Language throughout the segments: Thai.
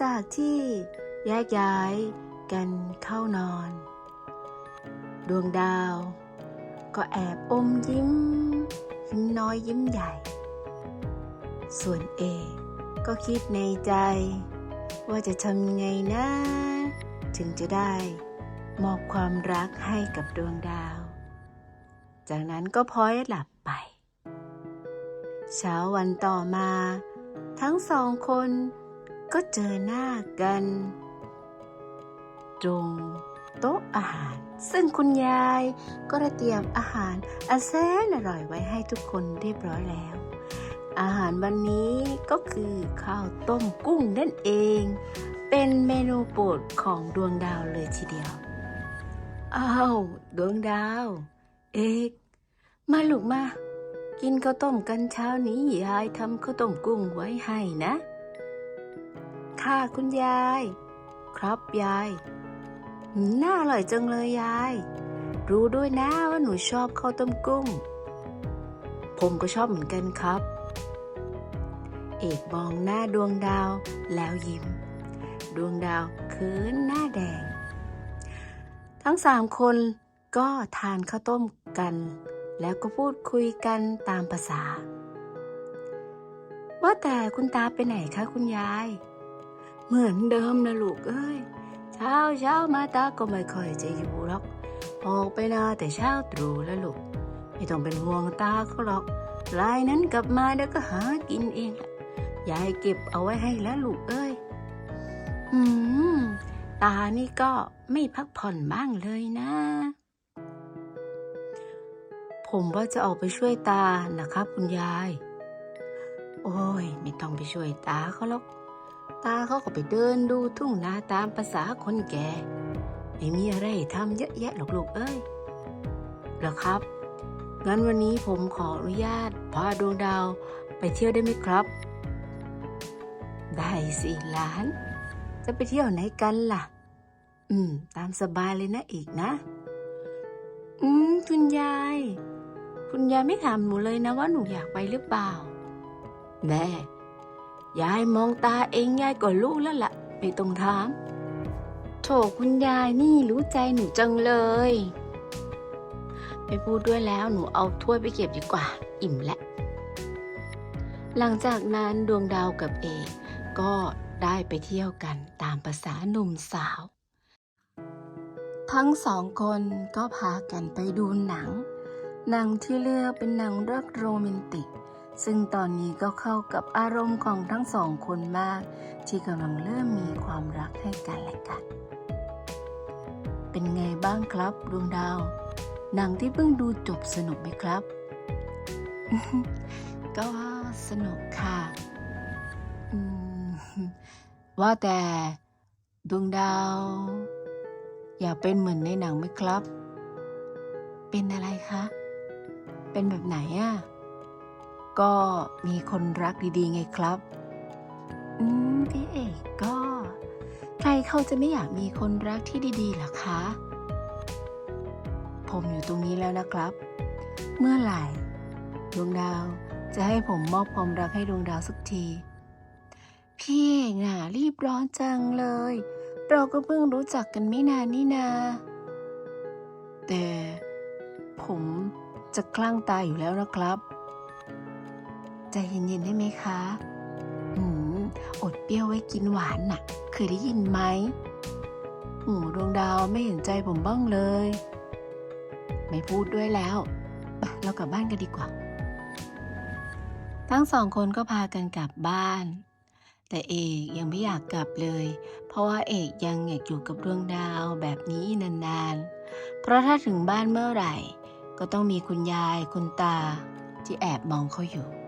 จากที่แยกย้ายกันเข้านอน ดวงดาว ก็แอบอมยิ้ม ยิ้มน้อยยิ้มใหญ่ ส่วนเอก็คิดในใจ ว่าจะทำไงนะ ถึงจะได้มอบความรักให้กับดวงดาว จากนั้นก็พลอยหลับไป เช้าวันต่อมา ทั้งสองคน ก็เจอหน้ากัน ตรงโต๊ะอาหาร ซึ่งคุณยายก็ได้เตรียมอาหารอันแสนอร่อยไว้ให้ทุกคนเรียบร้อยแล้ว อาหารวันนี้ก็คือข้าวต้มกุ้งนั่นเอง เป็นเมนูโปรดของดวงดาวเลยทีเดียว อ้าวดวงดาว เอกมาลูกมา กินข้าวต้มกันเช้านี้ยายทำข้าวต้มกุ้งไว้ให้นะ ค่ะคุณยาย ครับยายน่าอร่อยจังเลยยาย รู้ด้วยนะว่าหนูชอบข้าวต้มกุ้ง ผมก็ชอบเหมือนกันครับ เอกมองหน้าดวงดาวแล้วยิ้ม ดวงดาวเขินหน้าแดง ทั้งสามคนก็ทานข้าวต้มกัน แล้วก็พูดคุยกันตามภาษา ว่าแต่คุณตาไปไหนคะคุณยาย เหมือนเดิมนะลูกเอ้ย เช้าเช้ามาตาก็ไม่ค่อยจะอยู่หรอก ออกไปนาแต่เช้าตรู่แล้วลูก ไม่ต้องเป็นห่วงตาเขาหรอกลายนั้นกลับมาเดี๋ยวก็หากินเองละยายเก็บเอาไว้ให้แล้วลูกเอ้ย อืม ตานี่ก็ไม่พักผ่อนบ้างเลยนะ ผมว่าจะออกไปช่วยตานะครับคุณยาย โอ้ย ไม่ต้องไปช่วยตาเขาหรอก ตาเขาก็ไปเดินดูทุ่งนาตามภาษาคนแก่ ไม่มีอะไรทำเยอะแยะหรอกลูกเอ้ยหรอครับ งั้นวันนี้ผมขออนุญาตพาดวงดาวไปเที่ยวได้ไหมครับ ได้สิหลาน จะไปเที่ยวไหนกันล่ะ อืม ตามสบายเลยนะอีกนะ อืม คุณยาย คุณยายไม่ถามหนูเลยนะว่าหนูอยากไปหรือเปล่าแม่ ยายมองตาเองยายก็รู้แล้วล่ะไม่ต้องถาม โถคุณยายนี่รู้ใจหนูจังเลย ไม่พูดด้วยแล้วหนูเอาถ้วยไปเก็บดีกว่า อิ่มแล้วหลังจากนั้นดวงดาวกับเอกก็ได้ไปเที่ยวกันตามภาษาหนุ่มสาว ทั้งสองคนก็พากันไปดูหนัง หนังที่เลือกเป็นหนังรักโรแมนติก ซึ่งตอนนี้ก็เข้ากับอารมณ์ของทั้งสองคนมาก ที่กำลังเริ่มมีความรักให้กันและกัน เป็นไงบ้างครับดวงดาว หนังที่เพิ่งดูจบสนุกไหมครับ ก็สนุกค่ะว่าแต่ดวงดาว อยากเป็นเหมือนในหนังไหมครับ เป็นอะไรคะ เป็นแบบไหนอะ่ะ ก็มีคนรักดีๆ ไงครับ อืม พี่เอกก็ ใครเขาจะไม่อยากมีคนรักที่ดีๆล่ะคะ ผมอยู่ตรงนี้แล้วนะครับ เมื่อไหร่ ดวงดาวจะให้ผมมอบความรักให้ดวงดาวสักที พี่เอกน่ะ รีบร้อนจังเลย เราก็เพิ่งรู้จักกันไม่นานนี่นา แต่ผมจะคลั่งตายอยู่แล้วนะครับ ใจเย็นๆได้ไหมคะหืมอดเปรี้ยวไว้กินหวานน่ะ เคยได้ยินไหมหูดวงดาวไม่เห็นใจผมบ้างเลย ไม่พูดด้วยแล้วไปเรากลับบ้านกันดีกว่า ทั้งสองคนก็พากันกลับบ้าน แต่เอกยังไม่อยากกลับเลย เพราะว่าเอกยังอยากอยู่กับดวงดาวแบบนี้นานๆ เพราะถ้าถึงบ้านเมื่อไหร่ ก็ต้องมีคุณยายคุณตาที่แอบมองเขาอยู่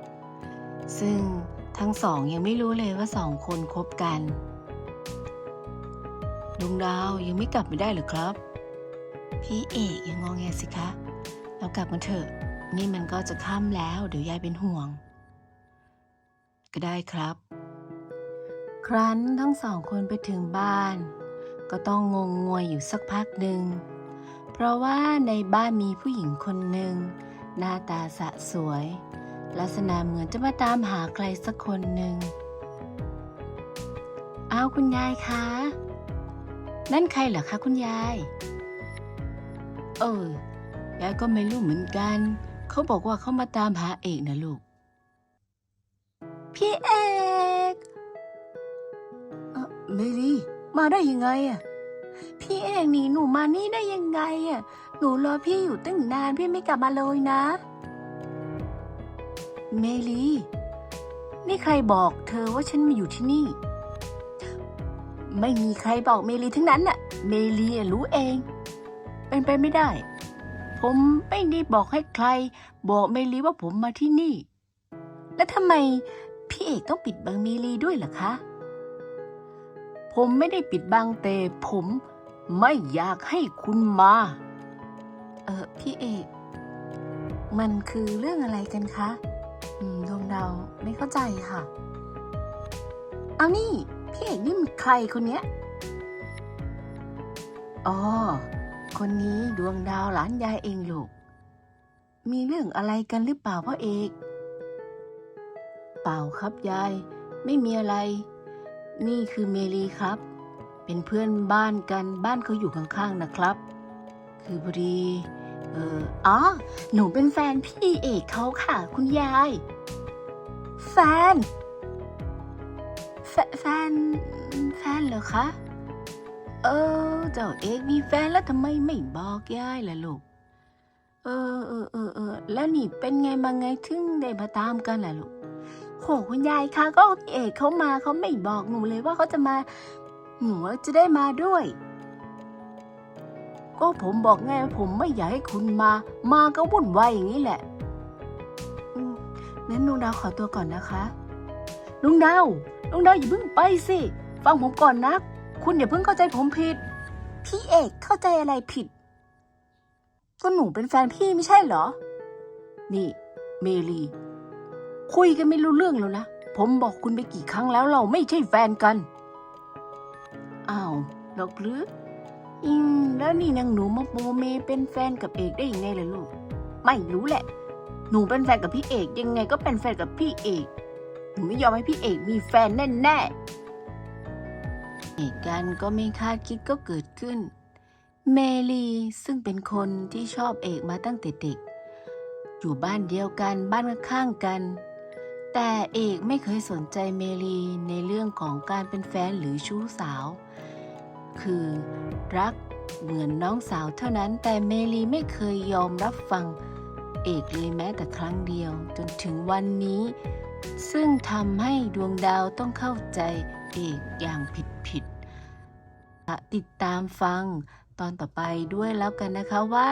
ซึ่งทั้งสองยังไม่รู้เลยว่าสองคนคบกันดวงดาวยังไม่กลับไม่ได้หรือครับ พี่เอกยังงองแงสิคะ เรากลับกันเถอะ นี่มันก็จะค่ำแล้ว เดี๋ยวยายเป็นห่วง ก็ได้ครับ ครั้นทั้งสองคนไปถึงบ้าน ก็ต้องงงงวยอยู่สักพักหนึ่ง เพราะว่าในบ้านมีผู้หญิงคนหนึ่งหน้าตาสะสวย ลักษณะเหมือนจะมาตามหาใครสักคนหนึ่งอ้าวคุณยายคะ นั่นใครเหรอคะคุณยาย เออยายก็ไม่รู้เหมือนกัน เขาบอกว่าเขามาตามหาเอกนะลูก พี่เอกเอ่อเมลี่มาได้ยังไงอะพี่เอกหนีหนูมานี่ได้ยังไงอะหนูรอพี่อยู่ตั้งนานพี่ไม่กลับมาเลยนะ เมลี นี่ใครบอกเธอว่าฉันมาอยู่ที่นี่ ไม่มีใครบอกเมลีทั้งนั้นน่ะ เมลีรู้เอง เป็นไปไม่ได้ ผมไม่ได้บอกให้ใคร บอกเมลีว่าผมมาที่นี่ แล้วทำไมพี่เอกต้องปิดบังเมลีด้วยล่ะคะ ผมไม่ได้ปิดบังแต่ผมไม่อยากให้คุณมา เออพี่เอก มันคือเรื่องอะไรกันคะ อืมดวงดาไม่เข้าใจค่ะ เอานี่ พี่เอกนี่มันใครคนเนี้ย อ๋อ คนนี้ดวงดาวหลานยายเองลูก มีเรื่องอะไรกันหรือเปล่าพ่อเอก เปล่าครับยาย ไม่มีอะไร นี่คือเมลีครับ เป็นเพื่อนบ้านกันบ้านเขาอยู่ข้างๆนะครับ คือพอดีเอออ๋อ หนูเป็นแฟนพี่เอกเขาค่ะ คุณยาย แฟน แฟน แฟนเหรอคะ เออ เจ้าเอกมีแฟนแล้วทำไมไม่บอกยายล่ะลูก เออเออเออเออแล้วนี่เป็นไงมาไงถึงได้มาตามกันล่ะลูกโหคุณยายคะก็เอกเขามาเขาไม่บอกหนูเลยว่าเขาจะมา หนูจะได้มาด้วย ก็ผมบอกไงผมไม่อยากให้คุณมา มาก็วุ่นวายอย่างนี้แหละ งั้นลุงดาวขอตัวก่อนนะคะ ลุงดาว ลุงดาวอย่าเพิ่งไปสิ ฟังผมก่อนนะ คุณอย่าเพิ่งเข้าใจผมผิด พี่เอกเข้าใจอะไรผิด ก็หนูเป็นแฟนพี่ไม่ใช่เหรอ นี่ เมลี คุยกันไม่รู้เรื่องแล้วนะ ผมบอกคุณไปกี่ครั้งแล้วเราไม่ใช่แฟนกัน อ้าวหรอกหรืออืมแล้วนี่นางหนูมาโมเมเป็นแฟนกับเอกได้ยังไงล่ะลูก ไม่รู้แหละ หนูเป็นแฟนกับพี่เอกยังไงก็เป็นแฟนกับพี่เอก หนูไม่ยอมให้พี่เอกมีแฟนแน่ๆ เหตุการณ์ก็ไม่คาดคิดก็เกิดขึ้น เมลีซึ่งเป็นคนที่ชอบเอกมาตั้งแต่เด็ก อยู่บ้านเดียวกันบ้านข้างกัน แต่เอกไม่เคยสนใจเมลีในเรื่องของการเป็นแฟนหรือชู้สาว คือรักเหมือนน้องสาวเท่านั้นแต่เมลีไม่เคยยอมรับฟัง เอกเลยแม้แต่ครั้งเดียว จนถึงวันนี้ ซึ่งทำให้ดวงดาวต้องเข้าใจเอกอย่างผิดผิดๆติดตามฟังตอนต่อไปด้วยแล้วกันนะคะว่า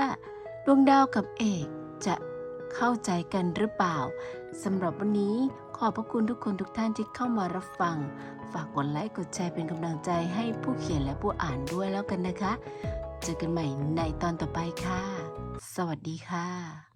ดวงดาวกับเอกจะเข้าใจกันหรือเปล่าสำหรับวันนี้ขอบพระคุณทุกคนทุกท่านที่เข้ามารับฟัง ฝากกดไลค์กดแชร์เป็นกำลังใจให้ผู้เขียนและผู้อ่านด้วยแล้วกันนะคะ เจอกันใหม่ในตอนต่อไปค่ะ สวัสดีค่ะ